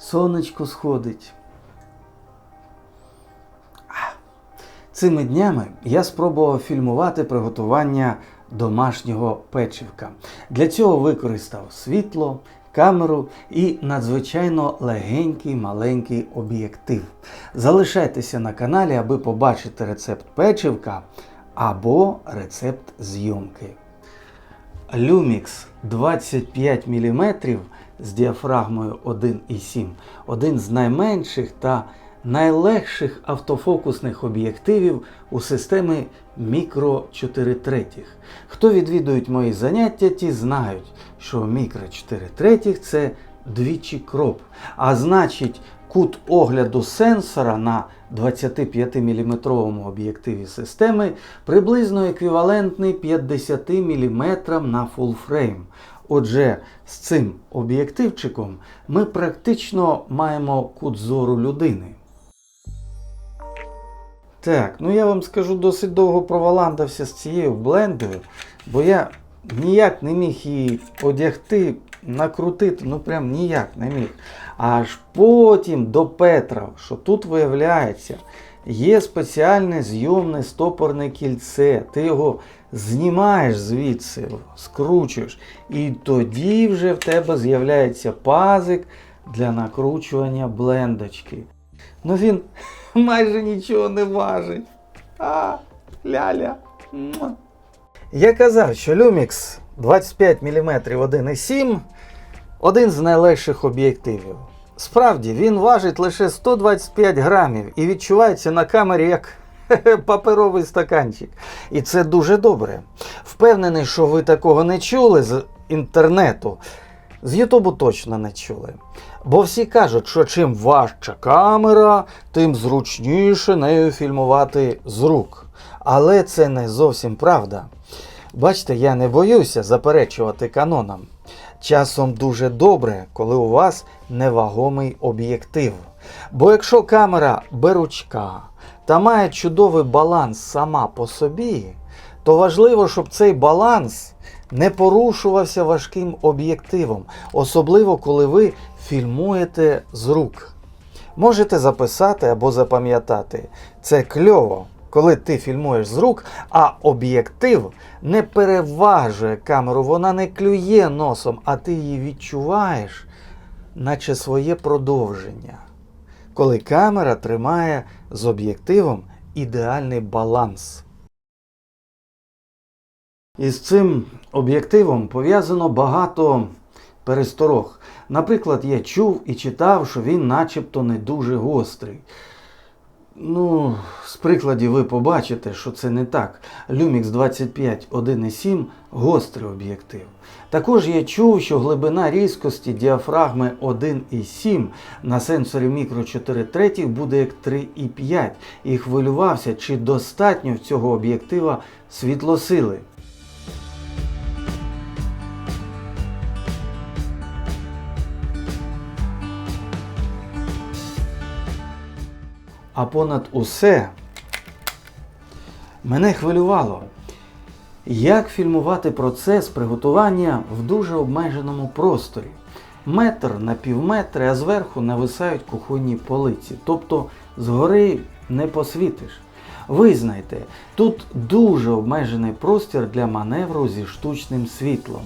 сонечко сходить. Цими днями я спробував фільмувати приготування домашнього печивка. Для цього використав світло, камеру і надзвичайно легенький маленький об'єктив. Залишайтеся на каналі, аби побачити рецепт печивка або рецепт зйомки. Lumix 25 мм з діафрагмою 1,7 один з найменших та найлегших автофокусних об'єктивів у системі Micro 4 третіх. Хто відвідують мої заняття, ті знають, що Micro 4 третіх це двічі кроп, а значить кут огляду сенсора на 25 мм об'єктиві системи приблизно еквівалентний 50 мм на фулфрейм. Отже, з цим об'єктивчиком ми практично маємо кут зору людини. Так, ну я вам скажу, досить довго проваландався з цією блендою, бо я ніяк не міг її одягти, накрутити, ну прям ніяк не міг. Аж потім до Петра, що тут виявляється, є спеціальне зйомне стопорне кільце. Ти його знімаєш звідси, скручуєш, і тоді вже в тебе з'являється пазик для накручування блендочки. Ну він майже нічого не важить. А, ляля. Я казав, що Lumix 25 мм 1,7 один з найлегших об'єктивів. Справді, він важить лише 125 грамів і відчувається на камері як паперовий стаканчик. І це дуже добре. Впевнений, що ви такого не чули з інтернету. З Ютубу точно не чули. Бо всі кажуть, що чим важча камера, тим зручніше нею фільмувати з рук. Але це не зовсім правда. Бачите, я не боюся заперечувати канонам. Часом дуже добре, коли у вас невагомий об'єктив. Бо якщо камера беручка та має чудовий баланс сама по собі, то важливо, щоб цей баланс не порушувався важким об'єктивом, особливо коли ви фільмуєте з рук. Можете записати або запам'ятати. Це кльово, коли ти фільмуєш з рук, а об'єктив не переважує камеру, вона не клює носом, а ти її відчуваєш, наче своє продовження. Коли камера тримає з об'єктивом ідеальний баланс. Із цим об'єктивом пов'язано багато пересторог. Наприклад, я чув і читав, що він начебто не дуже гострий. Ну, з прикладів ви побачите, що це не так. Lumix 25 1.7 гострий об'єктив. Також я чув, що глибина різкості діафрагми 1,7 на сенсорі мікро 4 третіх буде як 3,5 і хвилювався, чи достатньо в цього об'єктива світлосили. А понад усе мене хвилювало, як фільмувати процес приготування в дуже обмеженому просторі. Метр на півметри, а зверху нависають кухонні полиці. Тобто згори не посвітиш. Визнайте, тут дуже обмежений простір для маневру зі штучним світлом.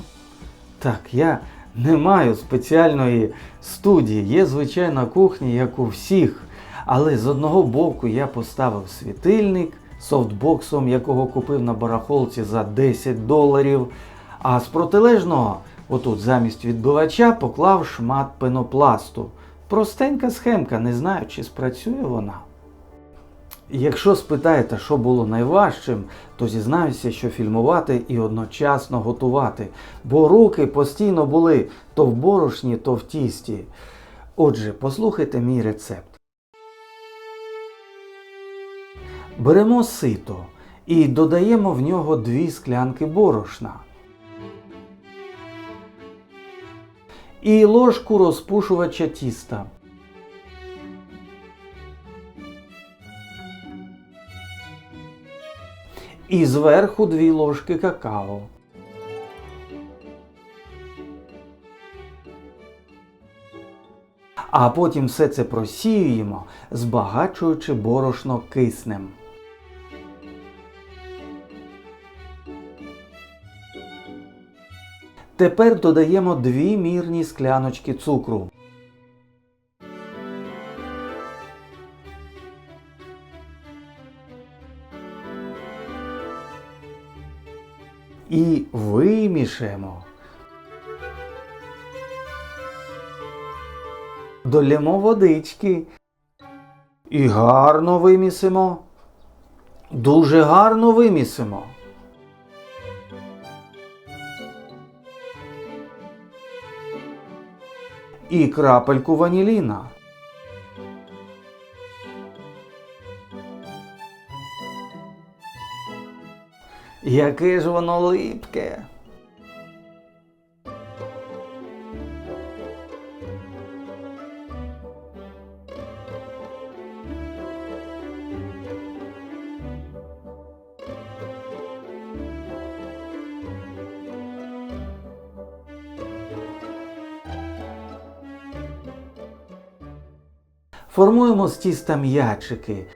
Так, я не маю спеціальної студії, є звичайна кухня, як у всіх. Але з одного боку я поставив світильник софтбоксом, якого купив на барахолці за 10 доларів. А з протилежного, отут замість відбивача, поклав шмат пенопласту. Простенька схемка, не знаю, чи спрацює вона. Якщо спитаєте, що було найважчим, то зізнаюся, що фільмувати і одночасно готувати, бо руки постійно були то в борошні, то в тісті. Отже, послухайте мій рецепт. Беремо сито і додаємо в нього дві склянки борошна. І ложку розпушувача тіста. І зверху дві ложки какао. А потім все це просіюємо, збагачуючи борошно киснем. Тепер додаємо дві мірні скляночки цукру. І вимішаємо. Долємо водички. І гарно вимісимо. Дуже гарно вимісимо. І крапельку ваніліна. Яке ж воно липке. Формуємо з тіста м'ячики.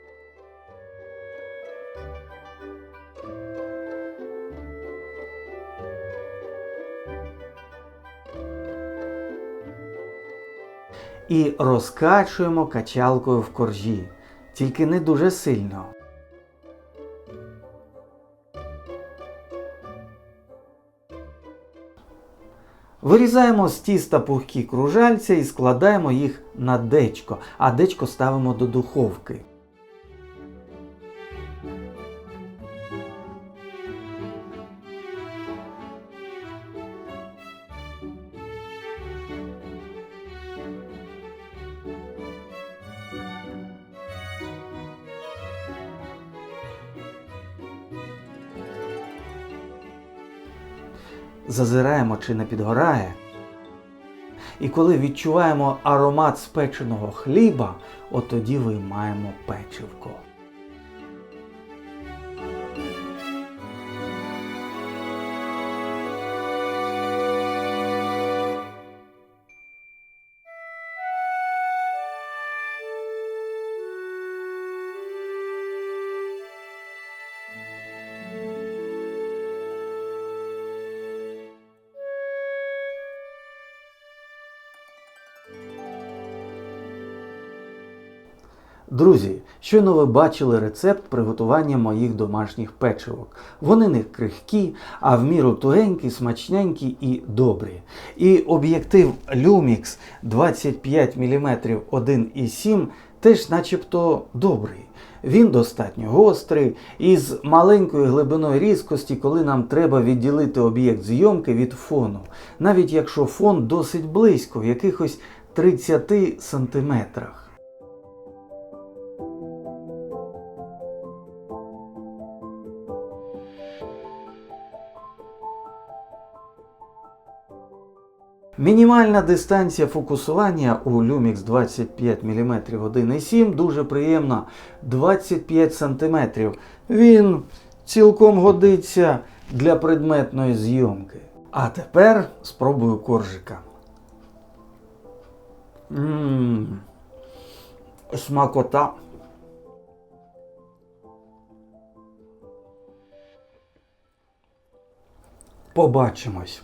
І розкачуємо качалкою в коржі, тільки не дуже сильно. Вирізаємо з тіста пухкі кружальця і складаємо їх на дечко, а дечко ставимо до духовки. Зазираємо, чи не підгорає. І коли відчуваємо аромат спеченого хліба, от тоді виймаємо печивко. Друзі, щойно ви бачили рецепт приготування моїх домашніх печивок. Вони не крихкі, а в міру тугенькі, смачненькі і добрі. І об'єктив Lumix 25 мм 1,7 теж начебто добрий. Він достатньо гострий, із маленькою глибиною різкості, коли нам треба відділити об'єкт зйомки від фону, навіть якщо фон досить близько, в якихось 30 сантиметрах. Мінімальна дистанція фокусування у Lumix 25 мм 1,7 дуже приємна 25 см. Він цілком годиться для предметної зйомки. А тепер спробую коржика. Ммм, смакота. Побачимось.